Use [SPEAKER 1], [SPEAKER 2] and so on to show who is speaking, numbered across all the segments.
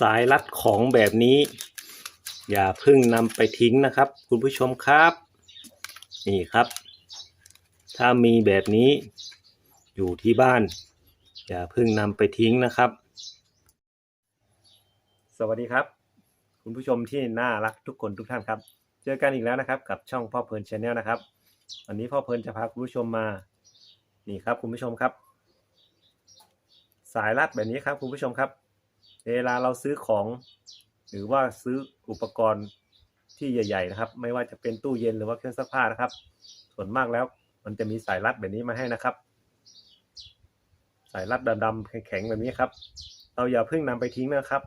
[SPEAKER 1] สายรัดของแบบนี้ อย่าเพิ่งนำไปทิ้งนะครับ คุณผู้ชมครับ นี่ครับ ถ้ามีแบบนี้อยู่ที่บ้าน อย่าเพิ่งนำไปทิ้งนะครับ สวัสดีครับ คุณผู้ชมที่น่ารักทุกคนทุกท่านครับ เจอกันอีกแล้วนะครับ กับช่องพ่อเพลินชาแนลนะครับวันนี้พ่อเพลินจะพาคุณผู้ชมมานี่ครับคุณผู้ชมครับ สายรัดแบบนี้ครับคุณผู้ชมครับ เวลาเราซื้อของ หรือว่าซื้ออุปกรณ์ที่ใหญ่ ๆ นะครับ ไม่ว่าจะเป็นตู้เย็นหรือว่าเครื่องซักผ้านะครับ ส่วนมากแล้ว มันจะมีสายรัดแบบนี้มาให้นะครับ สายรัดดำๆแข็งๆแบบนี้ครับ เราอย่าเพิ่งนำไปทิ้งนะครับ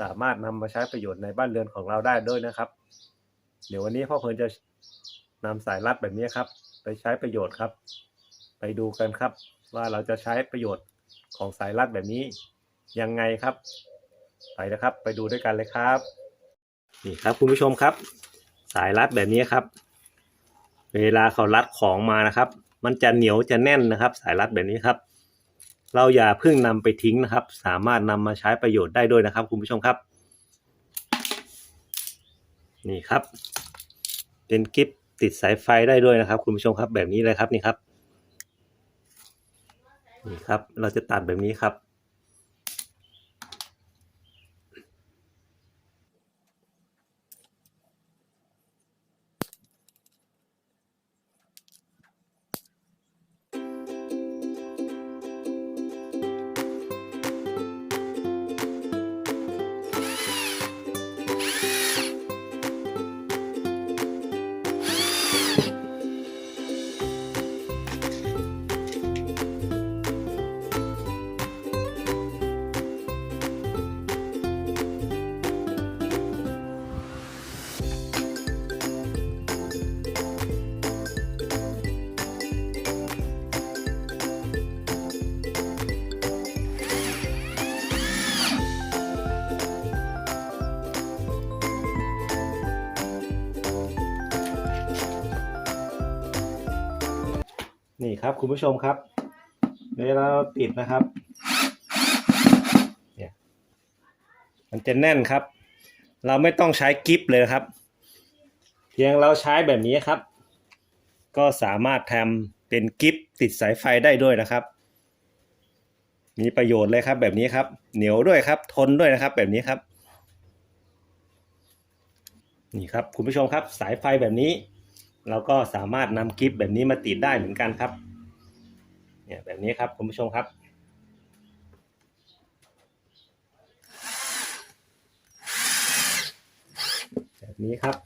[SPEAKER 1] สามารถนำมาใช้ประโยชน์ในบ้านเรือนของเราได้ด้วยนะครับ เดี๋ยววันนี้พ่อเพลินจะนำสายรัดแบบนี้ครับ ไปใช้ประโยชน์ครับ ไปดูกันครับ ว่าเราจะใช้ประโยชน์ของสายรัดแบบนี้ ยังไงครับ ไปนะครับ ไปดูด้วยกันเลยครับ นี่ครับคุณผู้ชมครับ สายรัดแบบนี้ครับ เวลาเขารัดของมานะครับ มันจะเหนียวจะแน่นนะครับ สายรัดแบบนี้ครับ เราอย่าเพิ่งนำไปทิ้งนะครับ สามารถนำมาใช้ประโยชน์ได้ด้วยนะครับ คุณผู้ชมครับ นี่ครับ เป็นกิฟติดสายไฟได้ด้วยนะครับ คุณผู้ชมครับแบบนี้เลยครับนี่ครับนี่ครับ เราจะตัดแบบนี้ครับ นี่ครับคุณผู้ชมครับเวลาเราติดนะครับเนี่ยมันจะแน่นครับ เราไม่ต้องใช้กิฟเลยครับ เพียงเราใช้แบบนี้ครับ ก็สามารถทำเป็นกิฟติดสายไฟได้ด้วยนะครับ มีประโยชน์เลยครับ แบบนี้ครับ เหนียวด้วยครับ ทนด้วยนะครับ แบบนี้ครับ นี่ครับคุณผู้ชมครับ สายไฟแบบนี้ เราก็สามารถนำกิฟแบบนี้มาติดได้เหมือนกันครับ เนี่ยแบบนี้ครับคุณผู้ชมครับ แบบนี้ครับ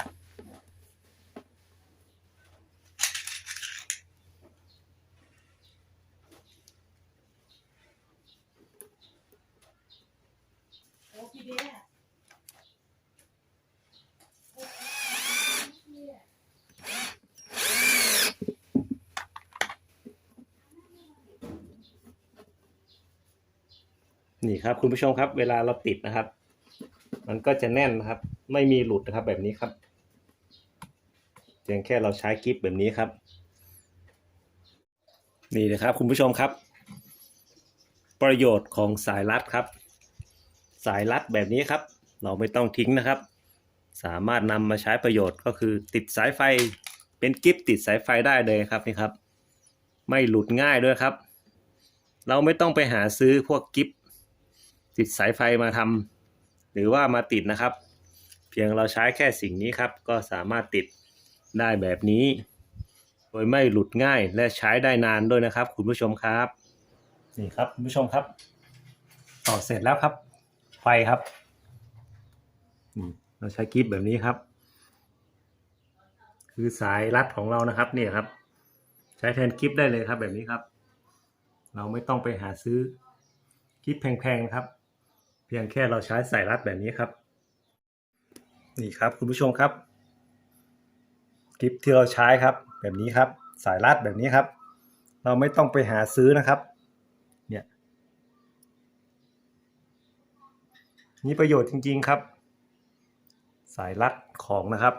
[SPEAKER 1] นี่ครับ คุณผู้ชมครับ เวลาเราติดนะครับ มันก็จะแน่นนะครับ ไม่มีหลุดนะครับแบบนี้ครับเพียงแค่เราใช้กิฟแบบนี้ครับ นี่นะครับ คุณผู้ชมครับ ประโยชน์ของสายรัดครับ สายรัดแบบนี้ครับ เราไม่ต้องทิ้งนะครับ สามารถนำมาใช้ประโยชน์ก็คือติดสายไฟเป็นกิฟติดสายไฟได้เลยครับนี่ครับ ไม่หลุดง่ายด้วยครับ เราไม่ต้องไปหาซื้อพวกกิฟต ติดสายไฟมาทำหรือว่ามาติดนะครับ เพียงเราใช้แค่สิ่งนี้ครับ ก็สามารถติดได้แบบนี้ โดยไม่หลุดง่ายและใช้ได้นานด้วยนะครับ คุณผู้ชมครับนี่ครับคุณผู้ชมครับต่อเสร็จแล้วครับ ไฟครับเราใช้กิฟแบบนี้ครับ คือสายรัดของเรานะครับเนี่ยครับ ใช้แทนกิฟได้เลยครับแบบนี้ครับ เราไม่ต้องไปหาซื้อกิฟแพงๆครับ พียงแค่เราใช้สายรัดแบบนี้ครับ นี่ครับคุณผู้ชมครับกิฟที่เราใช้ครับ แบบนี้ครับ สายรัดแบบนี้ครับ เราไม่ต้องไปหาซื้อนะครับ เนี่ยมีประโยชน์จริง ๆครับ สายรัดของนะครับ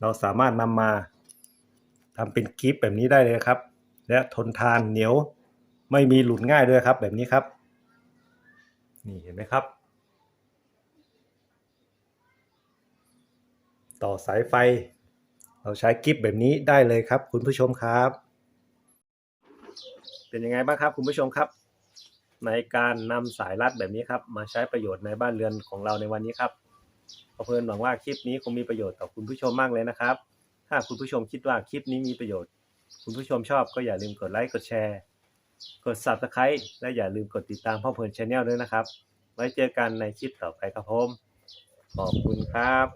[SPEAKER 1] เราสามารถนำมาทำเป็นกิฟแบบนี้ได้เลยครับ และทนทานเหนียวไม่มีหลุดง่ายด้วยครับ แบบนี้ครับนี่เห็นไหมครับ ต่อสายไฟ เราใช้กิฟแบบนี้ได้เลยครับ คุณผู้ชมครับ เป็นยังไงบ้างครับ คุณผู้ชมครับ ในการนำสายรัดแบบนี้ครับ มาใช้ประโยชน์ในบ้านเรือนของเราในวันนี้ครับขอเพลินหวังว่าคลิปนี้คงมีประโยชน์ต่อคุณผู้ชมมากเลยนะครับ ถ้าคุณผู้ชมคิดว่าคลิปนี้มีประโยชน์ คุณผู้ชมชอบก็อย่าลืมกดไลค์กดแชร์ กด Subscribe และอย่าลืมกดติดตามพ่อเพลินชาแนลด้วยนะครับ ไว้เจอกันในคลิปต่อไปครับผมขอบคุณครับ